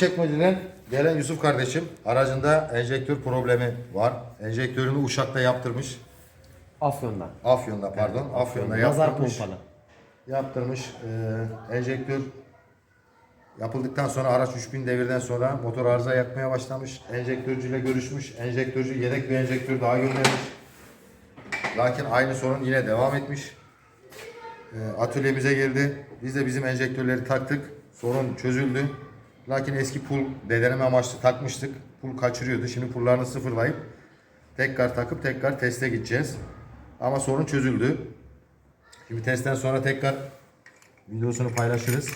Büyükçekmece'den gelen Yusuf kardeşim aracında enjektör problemi var. Enjektörünü Uşak'ta yaptırmış. Afyon'da. Afyon'da pardon. Afyon'da Nazar yaptırmış. pompalı. Yaptırmış. Ee, enjektör yapıldıktan sonra araç 3000 devirden sonra motor arıza yakmaya başlamış. Enjektörcüyle görüşmüş. Enjektörcü yedek bir enjektör daha göndermiş. Lakin aynı sorun yine devam etmiş. Ee, atölyemize geldi. Biz de bizim enjektörleri taktık. Sorun çözüldü. Lakin eski pul dedeneme amaçlı takmıştık. Pul kaçırıyordu. Şimdi pullarını sıfırlayıp tekrar takıp tekrar teste gideceğiz. Ama sorun çözüldü. Şimdi testten sonra tekrar videosunu paylaşırız.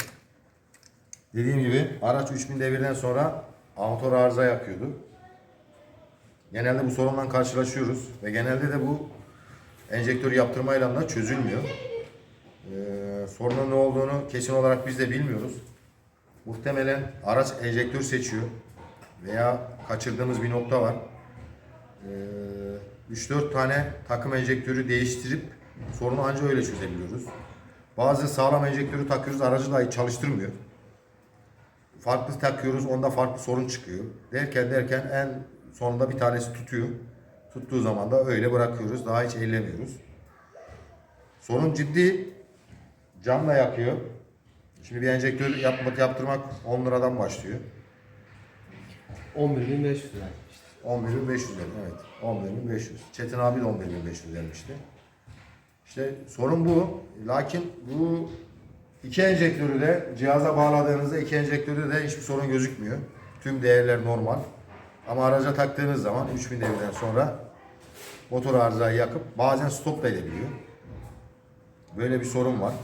Dediğim gibi araç 3000 devirden sonra motor arıza yakıyordu. Genelde bu sorunla karşılaşıyoruz ve genelde de bu enjektörü yaptırmayla da çözülmüyor. Ee, sorunun ne olduğunu kesin olarak biz de bilmiyoruz. Muhtemelen araç enjektör seçiyor veya kaçırdığımız bir nokta var. Ee, 3-4 tane takım enjektörü değiştirip sorunu ancak öyle çözebiliyoruz. Bazı sağlam enjektörü takıyoruz aracı dahi çalıştırmıyor. Farklı takıyoruz onda farklı sorun çıkıyor. Derken derken en sonunda bir tanesi tutuyor. Tuttuğu zaman da öyle bırakıyoruz. Daha hiç ellemiyoruz. Sorun ciddi. Camla yakıyor. Şimdi bir enjektör yapmak, yaptırmak 10 liradan başlıyor. 11.500 lira. 11.500 dedim evet. 11.500. Çetin abi de 11.500 vermişti. İşte sorun bu. Lakin bu iki enjektörü de cihaza bağladığınızda iki enjektörü de hiçbir sorun gözükmüyor. Tüm değerler normal. Ama araca taktığınız zaman 3000 devirden sonra motor arızayı yakıp bazen stop da edebiliyor. Böyle bir sorun var.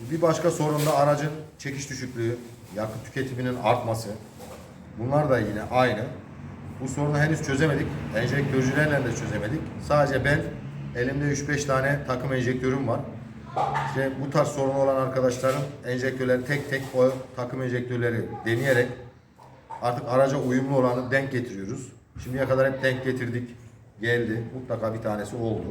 Bir başka sorun da aracın çekiş düşüklüğü, yakıt tüketiminin artması. Bunlar da yine aynı. Bu sorunu henüz çözemedik. Enjektörcülerle de çözemedik. Sadece ben elimde 3-5 tane takım enjektörüm var. İşte bu tarz sorun olan arkadaşlarım enjektörleri tek tek o takım enjektörleri deneyerek artık araca uyumlu olanı denk getiriyoruz. Şimdiye kadar hep denk getirdik. Geldi. Mutlaka bir tanesi oldu.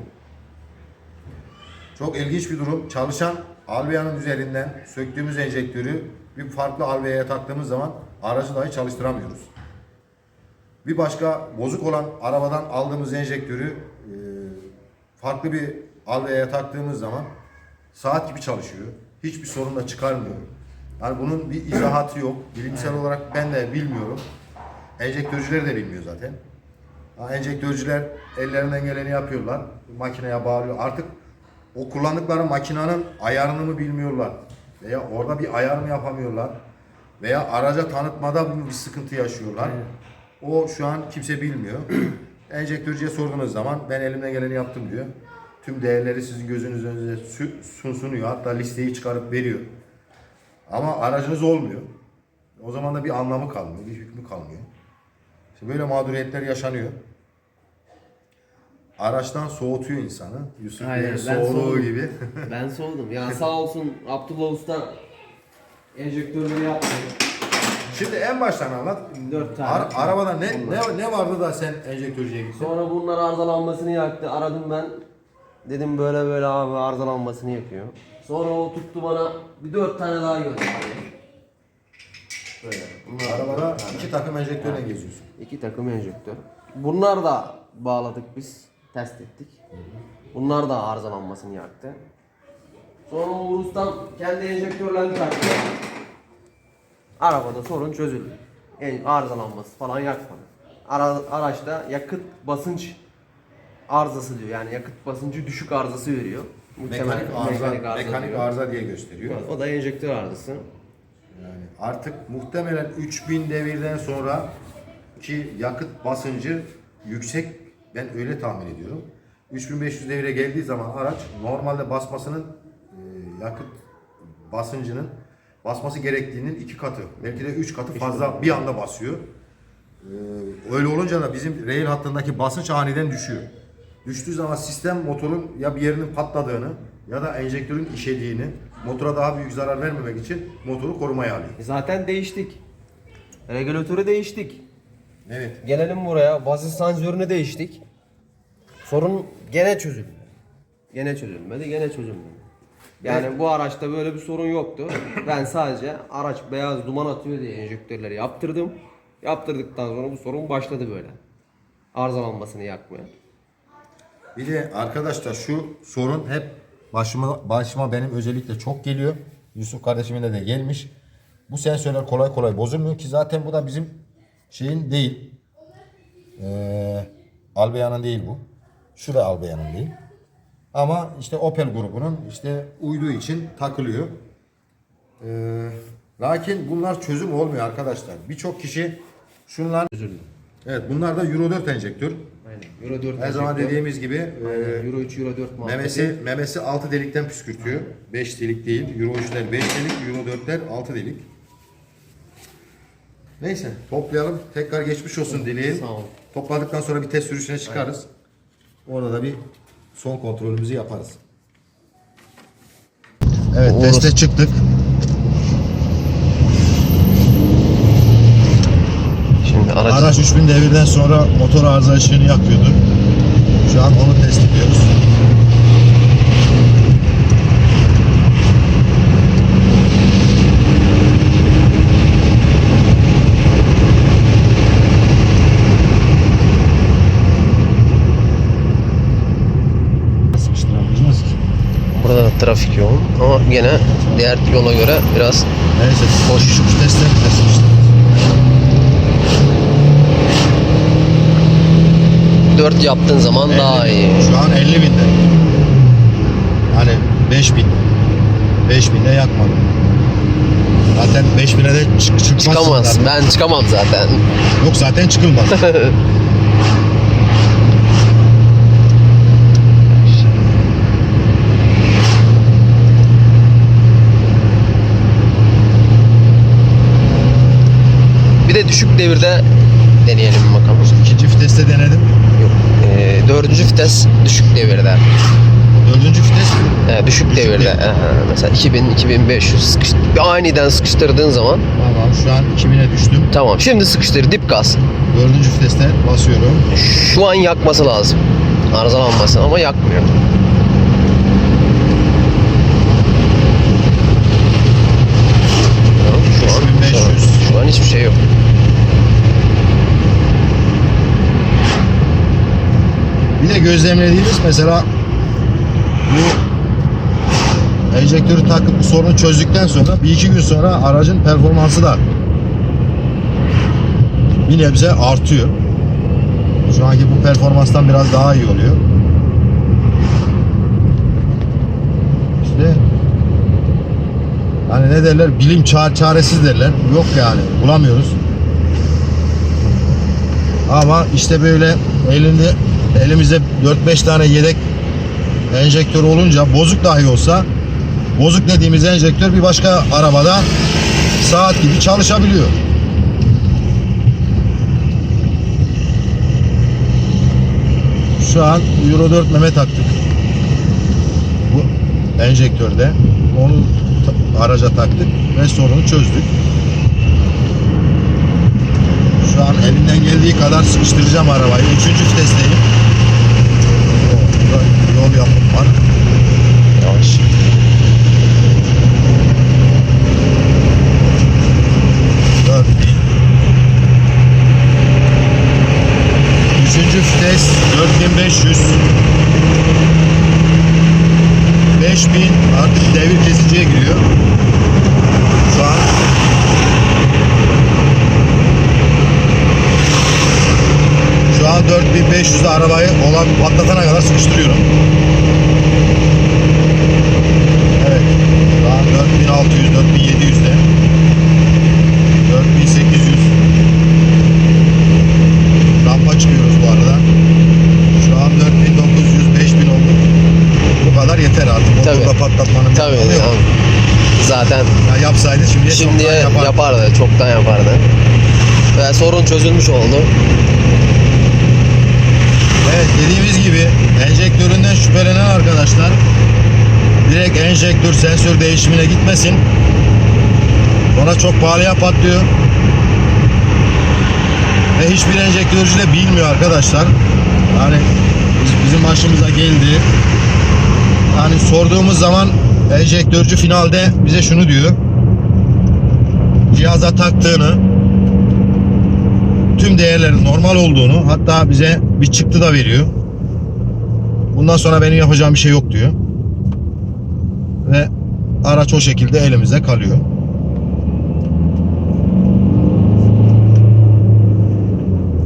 Çok ilginç bir durum. Çalışan alveyanın üzerinden söktüğümüz enjektörü bir farklı alveyaya taktığımız zaman aracı dahi çalıştıramıyoruz. Bir başka bozuk olan arabadan aldığımız enjektörü e, farklı bir alveyaya taktığımız zaman saat gibi çalışıyor. Hiçbir sorun da çıkarmıyor. Yani bunun bir izahatı yok. Bilimsel olarak ben de bilmiyorum. Enjektörcüler de bilmiyor zaten. Enjektörcüler ellerinden geleni yapıyorlar. Makineye bağlıyor. Artık o kullandıkları makinenin ayarını mı bilmiyorlar. Veya orada bir ayar mı yapamıyorlar. Veya araca tanıtmada bir sıkıntı yaşıyorlar. O şu an kimse bilmiyor. Enjektörcüye sorduğunuz zaman ben elimden geleni yaptım diyor. Tüm değerleri sizin gözünüz önünde sü- sun- sunuyor. Hatta listeyi çıkarıp veriyor. Ama aracınız olmuyor. O zaman da bir anlamı kalmıyor, bir hükmü kalmıyor. İşte böyle mağduriyetler yaşanıyor. Araçtan soğutuyor insanı. Yusuf Aynen, Bey'in ben soğudum. gibi. Ben soğudum. Ya sağ olsun Abdullah Usta enjektörünü yaptı. Şimdi en baştan anlat. 4 tane. Ar- arabada ne, ne ne vardı da sen enjektörcüye gittin? Sonra bunlar arızalanmasını yaktı. Aradım ben. Dedim böyle böyle abi arızalanmasını yapıyor. Sonra o tuttu bana bir dört tane daha gönderdi. Böyle. Bunlar Arabada iki takım enjektörle geziyorsun. İki takım enjektör. Bunlar da bağladık biz. Test ettik. Bunlar da arızalanmasını yaktı. Sonra Uğur Ustam kendi enjektörlerini taktı. Arabada sorun çözüldü. En arızalanması falan yakmadı. Ara, araçta yakıt basınç arızası diyor. Yani yakıt basıncı düşük arızası veriyor. Mekanik arıza, mekanik diyor. arıza diye gösteriyor. O da enjektör arızası. Yani artık muhtemelen 3000 devirden sonra ki yakıt basıncı yüksek ben öyle tahmin ediyorum. 3500 devire geldiği zaman araç normalde basmasının e, yakıt basıncının basması gerektiğinin iki katı belki de üç katı fazla bir anda basıyor. E, öyle olunca da bizim rail hattındaki basınç aniden düşüyor. Düştüğü zaman sistem motorun ya bir yerinin patladığını ya da enjektörün işediğini motora daha büyük zarar vermemek için motoru korumaya alıyor. E Zaten değiştik. Regülatörü değiştik. Evet. Gelelim buraya. Basınç sensörünü değiştik. Sorun gene çözüldü. Gene çözülmedi, gene çözülmedi. Yani bu araçta böyle bir sorun yoktu. Ben sadece araç beyaz duman atıyor diye enjektörleri yaptırdım. Yaptırdıktan sonra bu sorun başladı böyle. Arızalanmasını yakmaya. Bir de arkadaşlar şu sorun hep başıma başıma benim özellikle çok geliyor. Yusuf kardeşimin de, de gelmiş. Bu sensörler kolay kolay bozulmuyor ki zaten bu da bizim şeyin değil. Ee, Albea'nın değil bu. Şu da Albea'nın değil. Ama işte Opel grubunun işte uyduğu için takılıyor. Ee, lakin bunlar çözüm olmuyor arkadaşlar. Birçok kişi şunlar Üzüldüm. Evet bunlar da Euro 4 enjektör. Aynen. Euro 4 Her zaman enjektör. dediğimiz gibi e, Aynen. Euro 3, Euro 4 muhabbeti. Memesi memesi 6 delikten püskürtüyor. 5 delik değil. Euro 3'ler 5 delik, Euro 4'ler 6 delik. Neyse toplayalım. Tekrar geçmiş olsun dileyelim. Sağ ol. Topladıktan sonra bir test sürüşüne çıkarız. Orada da bir son kontrolümüzü yaparız. Evet Orası- teste çıktık. Şimdi aracı Araç 3000 devirden sonra motor arıza ışığını yakıyordu. Şu an onu test ediyoruz. Trafik yoğun ama gene diğer yola göre biraz Neyse boş iş testlerini de sıkıştırdık. 4 yaptığın zaman daha iyi. Şu an 50 binde. Hani 5000. 5000'de yakmadım. Zaten 5000'e de çık çıkmazsın Çıkamaz. zaten. Ben çıkamam zaten. Yok zaten çıkılmaz. de düşük devirde deneyelim bakalım. İkinci viteste denedim. Yok. Ee, dördüncü vites düşük devirde. Dördüncü vites Ee, düşük devirde. Ee, mesela 2000 2500 sıkış, bir aniden sıkıştırdığın zaman Tamam şu an 2000'e düştüm. tamam. Şimdi sıkıştır dip gaz. Dördüncü viteste basıyorum. Şu an yakması lazım. Arızalanmasın ama yakmıyor. Şu an, 3500. şu an, şu an hiçbir şey yok. Bir gözlemlediğimiz mesela bu enjektörü takıp bu sorunu çözdükten sonra bir iki gün sonra aracın performansı da bir nebze artıyor. Şu anki bu performanstan biraz daha iyi oluyor. İşte hani ne derler bilim ça- çaresiz derler. Yok yani bulamıyoruz. Ama işte böyle elinde elimizde 4-5 tane yedek enjektör olunca bozuk dahi olsa bozuk dediğimiz enjektör bir başka arabada saat gibi çalışabiliyor. Şu an Euro 4 meme taktık. Bu enjektörde. Onu araca taktık ve sorunu çözdük. Şu an elimden geldiği kadar sıkıştıracağım arabayı. Üçüncü vitesteyim. Oo, burada Yol yapım var. Yavaş. Dört bin. Üçüncü vites 4500. 5000 artık devir kesiciye giriyor. Şu an Şu an 4500'de arabayı olan patlatana kadar sıkıştırıyorum. Evet. Şu an 4600, 4700'de. 4800. Rampa çıkıyoruz bu arada. Şu an 4900, 5000 oldu. Bu kadar yeter artık. Motorda Tabii. patlatmanın bir Tabii. anlamı yok. yani Zaten Ya yapsaydı şimdiye, şimdiye çoktan yapardı. yapardı. Çoktan yapardı. Ve sorun çözülmüş oldu. Evet dediğimiz gibi enjektöründen şüphelenen arkadaşlar direkt enjektör sensör değişimine gitmesin. Sonra çok pahalıya patlıyor. Ve hiçbir enjektörcü de bilmiyor arkadaşlar. Yani biz- bizim başımıza geldi. Yani sorduğumuz zaman enjektörcü finalde bize şunu diyor. Cihaza taktığını tüm değerlerin normal olduğunu hatta bize bir çıktı da veriyor. Bundan sonra benim yapacağım bir şey yok diyor. Ve araç o şekilde elimizde kalıyor.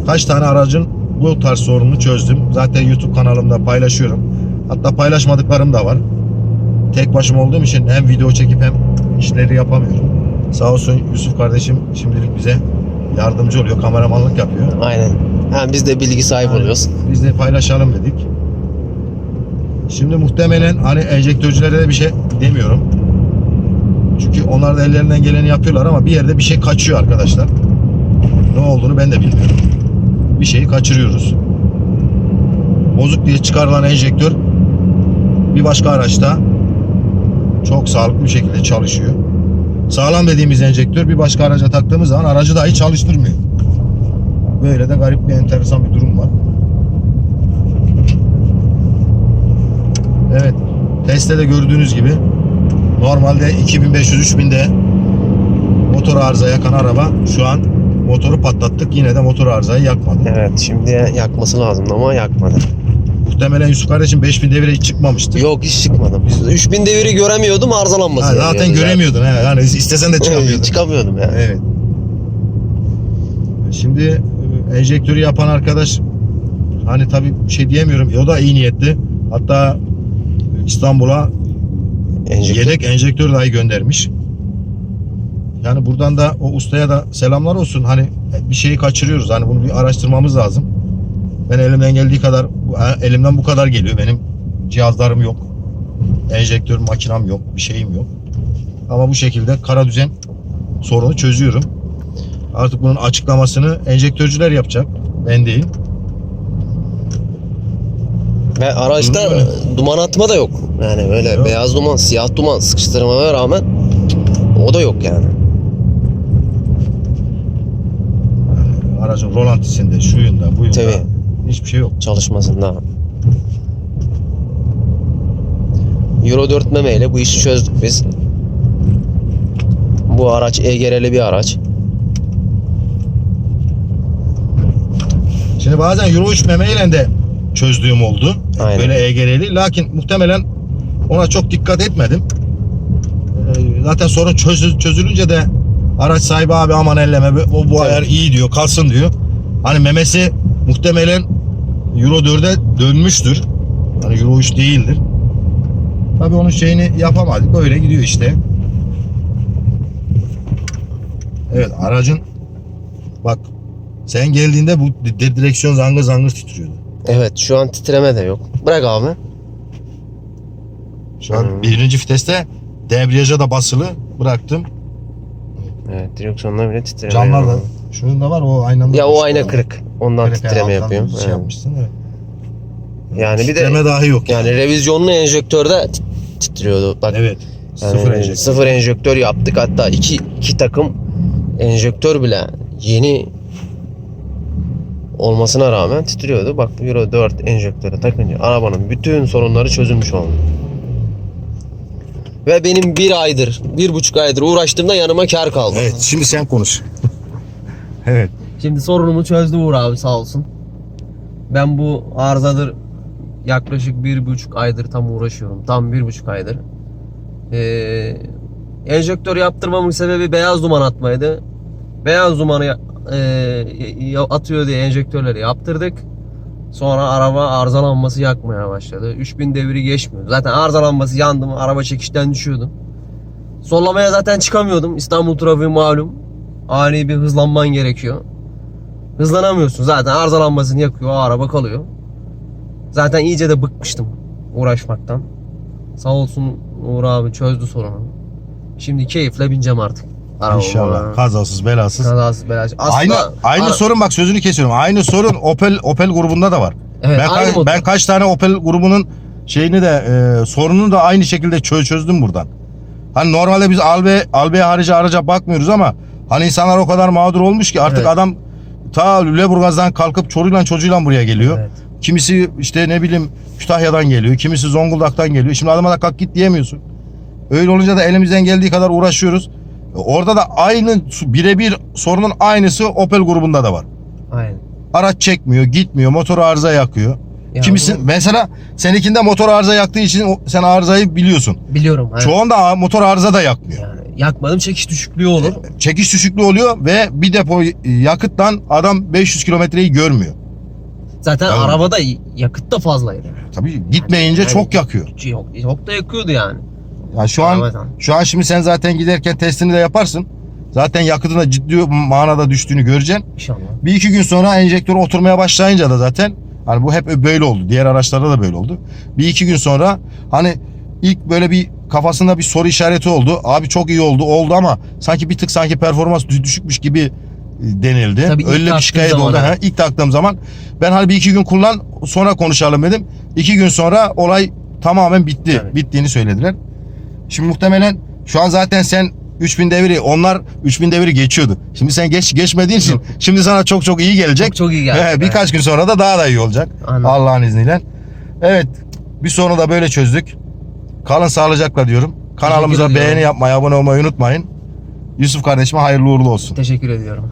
Kaç tane aracın bu tarz sorununu çözdüm. Zaten YouTube kanalımda paylaşıyorum. Hatta paylaşmadıklarım da var. Tek başıma olduğum için hem video çekip hem işleri yapamıyorum. Sağ olsun Yusuf kardeşim şimdilik bize yardımcı oluyor. Kameramanlık yapıyor. Aynen. Ha, biz de bilgi sahibi Aynen. oluyoruz. Biz de paylaşalım dedik. Şimdi muhtemelen hani enjektörcülere de bir şey demiyorum. Çünkü onlar da ellerinden geleni yapıyorlar ama bir yerde bir şey kaçıyor arkadaşlar. Ne olduğunu ben de bilmiyorum. Bir şeyi kaçırıyoruz. Bozuk diye çıkarılan enjektör bir başka araçta çok sağlıklı bir şekilde çalışıyor. Sağlam dediğimiz enjektör bir başka araca taktığımız zaman aracı dahi çalıştırmıyor. Böyle de garip bir enteresan bir durum var. Evet. Testte de gördüğünüz gibi normalde 2500-3000'de motor arıza yakan araba şu an motoru patlattık. Yine de motor arızayı yakmadı. Evet şimdi yakması lazımdı ama yakmadı. Muhtemelen Yusuf kardeşim 5000 devire hiç çıkmamıştı. Yok hiç çıkmadı. 3000 deviri göremiyordum arızalanması. Ha, zaten geliyordu göremiyordun. He. Yani istesen de çıkamıyordun. Çıkamıyordum yani. Evet. Şimdi e, enjektörü yapan arkadaş hani tabii bir şey diyemiyorum. O da iyi niyetli. Hatta İstanbul'a yedek enjektör dahi göndermiş. Yani buradan da o ustaya da selamlar olsun. Hani bir şeyi kaçırıyoruz. Hani bunu bir araştırmamız lazım. Ben elimden geldiği kadar elimden bu kadar geliyor. Benim cihazlarım yok. Enjektör makinam yok. Bir şeyim yok. Ama bu şekilde kara düzen sorunu çözüyorum. Artık bunun açıklamasını enjektörcüler yapacak. Ben değil. Ve araçta duman atma da yok. Yani böyle Yok. beyaz duman, siyah duman sıkıştırmaya rağmen o da yok yani. Aracın rolantisinde, şuyunda, buyunda Tabii. hiçbir şey yok. Çalışmasında. Euro 4 memeyle bu işi çözdük biz. Bu araç EGR'li bir araç. Şimdi bazen Euro 3 memeyle de çözdüğüm oldu. Aynen. Böyle EGR'li. Lakin muhtemelen ona çok dikkat etmedim. Ee, Zaten sorun çözü- çözülünce de araç sahibi abi aman elleme bu, bu ayar iyi diyor kalsın diyor. Hani memesi muhtemelen Euro 4'e dönmüştür. Hani Euro 3 değildir. Tabii onun şeyini yapamadık. Öyle gidiyor işte. Evet aracın bak sen geldiğinde bu di- direksiyon zangır zangır titriyordu. Evet şu an titreme de yok. Bırak abi. Şu an Hmm. birinci viteste debriyaja da basılı bıraktım. Evet direksiyonda bile titreme Camlar da şunun da var o aynanın. Ya o ayna kırık. Ondan Kırık, titreme alttan yapıyor. Şey Evet. yapmışsın evet. Yani bir de Titreme dahi yok. yani revizyonlu enjektörde tit- titriyordu. Bak Evet. yani Sıfır enjektör. sıfır enjektör yaptık. Hatta iki, iki takım enjektör bile yeni olmasına rağmen titriyordu. Bak Euro 4 enjektörü takınca arabanın bütün sorunları çözülmüş oldu. Ve benim bir aydır, bir buçuk aydır uğraştığımda yanıma kar kaldı. Evet şimdi sen konuş. evet. Şimdi sorunumu çözdü Uğur abi sağ olsun. Ben bu arızadır yaklaşık bir buçuk aydır tam uğraşıyorum. Tam bir buçuk aydır. Ee, enjektör yaptırmamın sebebi beyaz duman atmaydı. Beyaz dumanı e, atıyor diye enjektörleri yaptırdık. Sonra araba arızalanması yakmaya başladı. 3000 devri geçmiyor. Zaten arızalanması yandım. Araba çekişten düşüyordu. Sollamaya zaten çıkamıyordum. İstanbul trafiği malum. Ani bir hızlanman gerekiyor. Hızlanamıyorsun. Zaten arızalanmasını yakıyor. O araba kalıyor. Zaten iyice de bıkmıştım uğraşmaktan. Sağ olsun Uğur abi çözdü sorunu. Şimdi keyifle bineceğim artık. Arabama. İnşallah kazasız belasız. Kazası belası. Aslında aynı aynı Ara- sorun bak sözünü kesiyorum. Aynı sorun Opel Opel grubunda da var. Evet, ben, aynı ka- ben kaç tane Opel grubunun şeyini de e, sorununu da aynı şekilde çö- çözdüm buradan. Hani normalde biz Albe Albe harici araca bakmıyoruz ama hani insanlar o kadar mağdur olmuş ki artık Evet. adam ta Lüleburgaz'dan kalkıp çoruyla çocuğuyla buraya geliyor. Evet. Kimisi işte ne bileyim Kütahya'dan geliyor, kimisi Zonguldak'tan geliyor. Şimdi adama da kalk git diyemiyorsun. Öyle olunca da elimizden geldiği kadar uğraşıyoruz. Orada da aynı birebir sorunun aynısı Opel grubunda da var. Aynen. Araç çekmiyor, gitmiyor, motor arıza yakıyor. Ya Kimisin bu- mesela seninkinde motor arıza yaktığı için sen arızayı biliyorsun. Biliyorum. Evet. Çoğunda motor arıza da yakmıyor. Yani yakmadım çekiş düşüklüğü olur. Çekiş düşüklüğü oluyor ve bir depo yakıttan adam 500 kilometreyi görmüyor. Zaten Tamam. arabada yakıt da fazlaydı. Tabii gitmeyince yani- çok yakıyor. Yok, yok da yakıyordu yani. Yani şu an şu an şimdi sen zaten giderken testini de yaparsın. Zaten yakıtın da ciddi manada düştüğünü göreceksin. İnşallah. Bir iki gün sonra enjektör oturmaya başlayınca da zaten hani bu hep böyle oldu. Diğer araçlarda da böyle oldu. Bir iki gün sonra hani ilk böyle bir kafasında bir soru işareti oldu. Abi çok iyi oldu oldu ama sanki bir tık sanki performans dü- düşükmüş gibi e, denildi. Tabii Öyle bir şikayet oldu. Ha, ilk taktığım zaman ben hani bir iki gün kullan sonra konuşalım dedim. İki gün sonra olay tamamen bitti. Evet. Bittiğini söylediler. Şimdi muhtemelen şu an zaten sen 3000 devri onlar 3000 devri geçiyordu. Şimdi sen geç geçmediğin için Yok. şimdi sana çok çok iyi gelecek. Çok çok iyi geldi. He, birkaç gün sonra da daha da iyi olacak. Allah'ın izniyle. Evet. Bir sorunu da böyle çözdük. Kalın sağlıcakla diyorum. Kanalımıza beğeni yapmayı, abone olmayı unutmayın. Yusuf kardeşime hayırlı uğurlu olsun. Teşekkür ediyorum.